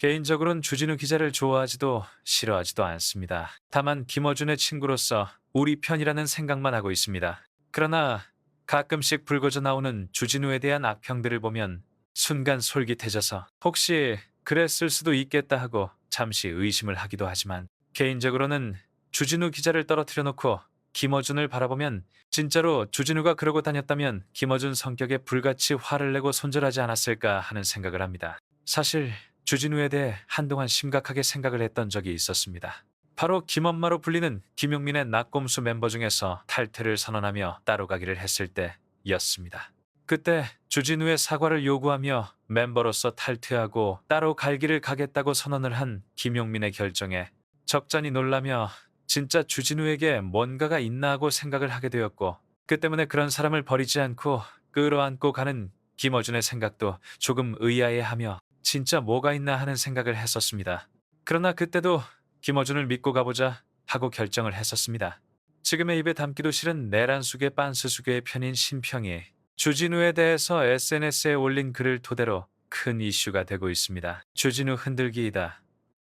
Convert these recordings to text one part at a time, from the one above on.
개인적으로는 주진우 기자를 좋아하지도 싫어하지도 않습니다. 다만 김어준의 친구로서 우리 편이라는 생각만 하고 있습니다. 그러나 가끔씩 불거져 나오는 주진우에 대한 악평들을 보면 순간 솔깃해져서 혹시 그랬을 수도 있겠다 하고 잠시 의심을 하기도 하지만 개인적으로는 주진우 기자를 떨어뜨려 놓고 김어준을 바라보면 진짜로 주진우가 그러고 다녔다면 김어준 성격에 불같이 화를 내고 손절하지 않았을까 하는 생각을 합니다. 사실 주진우에 대해 한동안 심각하게 생각을 했던 적이 있었습니다. 바로 김엄마로 불리는 김용민의 낙곰수 멤버 중에서 탈퇴를 선언하며 따로 가기를 했을 때였습니다. 그때 주진우의 사과를 요구하며 멤버로서 탈퇴하고 따로 갈 길을 가겠다고 선언을 한 김용민의 결정에 적잖이 놀라며 진짜 주진우에게 뭔가가 있나 하고 생각을 하게 되었고 그 때문에 그런 사람을 버리지 않고 끌어안고 가는 김어준의 생각도 조금 의아해하며 진짜 뭐가 있나 하는 생각을 했었습니다. 그러나 그때도 김어준을 믿고 가보자 하고 결정을 했었습니다. 지금의 입에 담기도 싫은 내란숙의 빤스숙의 편인 신평이 주진우에 대해서 SNS에 올린 글을 토대로 큰 이슈가 되고 있습니다. 주진우 흔들기이다.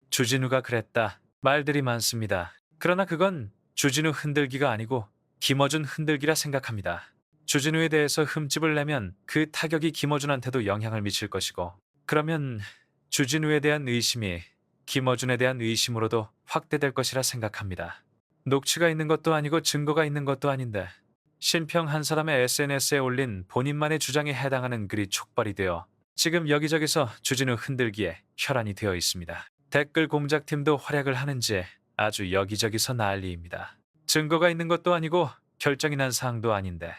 주진우가 그랬다. 말들이 많습니다. 그러나 그건 주진우 흔들기가 아니고 김어준 흔들기라 생각합니다. 주진우에 대해서 흠집을 내면 그 타격이 김어준한테도 영향을 미칠 것이고 그러면 주진우에 대한 의심이 김어준에 대한 의심으로도 확대될 것이라 생각합니다. 녹취가 있는 것도 아니고 증거가 있는 것도 아닌데 신평 한 사람의 SNS에 올린 본인만의 주장에 해당하는 글이 촉발이 되어 지금 여기저기서 주진우 흔들기에 혈안이 되어 있습니다. 댓글 공작팀도 활약을 하는지 아주 여기저기서 난리입니다. 증거가 있는 것도 아니고 결정이 난 사항도 아닌데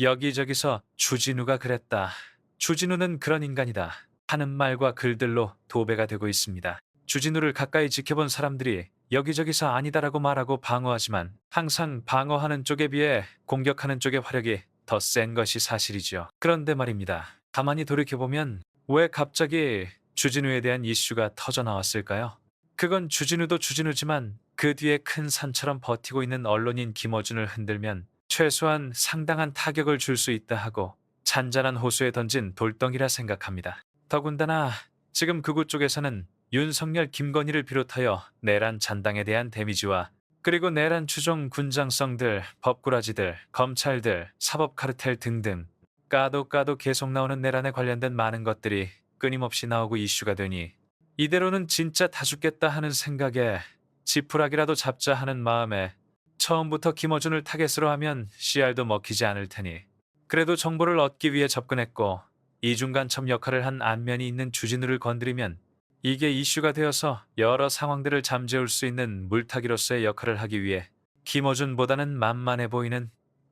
여기저기서 주진우가 그랬다. 주진우는 그런 인간이다. 하는 말과 글들로 도배가 되고 있습니다. 주진우를 가까이 지켜본 사람들이 여기저기서 아니다라고 말하고 방어하지만 항상 방어하는 쪽에 비해 공격하는 쪽의 화력이 더 센 것이 사실이죠. 그런데 말입니다. 가만히 돌이켜보면 왜 갑자기 주진우에 대한 이슈가 터져 나왔을까요? 그건 주진우도 주진우지만 그 뒤에 큰 산처럼 버티고 있는 언론인 김어준을 흔들면 최소한 상당한 타격을 줄 수 있다 하고 잔잔한 호수에 던진 돌덩이라 생각합니다. 더군다나 지금 극우 쪽에서는 윤석열 김건희를 비롯하여 내란 잔당에 대한 데미지와 그리고 내란 추종 군장성들, 법꾸라지들, 검찰들, 사법 카르텔 등등 까도 까도 계속 나오는 내란에 관련된 많은 것들이 끊임없이 나오고 이슈가 되니 이대로는 진짜 다 죽겠다 하는 생각에 지푸라기라도 잡자 하는 마음에 처음부터 김어준을 타겟으로 하면 CR도 먹히지 않을 테니 그래도 정보를 얻기 위해 접근했고 이중간첩 역할을 한 안면이 있는 주진우를 건드리면 이게 이슈가 되어서 여러 상황들을 잠재울 수 있는 물타기로서의 역할을 하기 위해 김어준보다는 만만해 보이는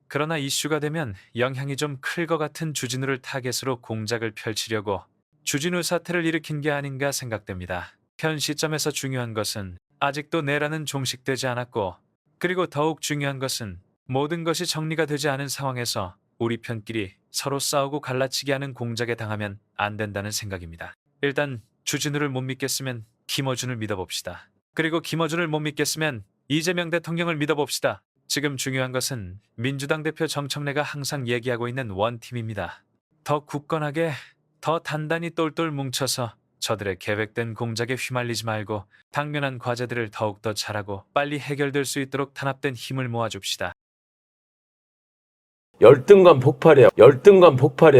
그러나 이슈가 되면 영향이 좀 클 것 같은 주진우를 타겟으로 공작을 펼치려고 주진우 사태를 일으킨 게 아닌가 생각됩니다. 현 시점에서 중요한 것은 아직도 내란은 종식되지 않았고 그리고 더욱 중요한 것은 모든 것이 정리가 되지 않은 상황에서 우리 편끼리 서로 싸우고 갈라치기 하는 공작에 당하면 안 된다는 생각입니다. 일단 주진우를 못 믿겠으면 김어준을 믿어봅시다. 그리고 김어준을 못 믿겠으면 이재명 대통령을 믿어봅시다. 지금 중요한 것은 민주당 대표 정청래가 항상 얘기하고 있는 원팀입니다. 더 굳건하게, 더 단단히 똘똘 뭉쳐서 저들의 계획된 공작에 휘말리지 말고 당면한 과제들을 더욱더 잘하고 빨리 해결될 수 있도록 단합된 힘을 모아줍시다. 열등감 폭발해요. 열등감 폭발해요.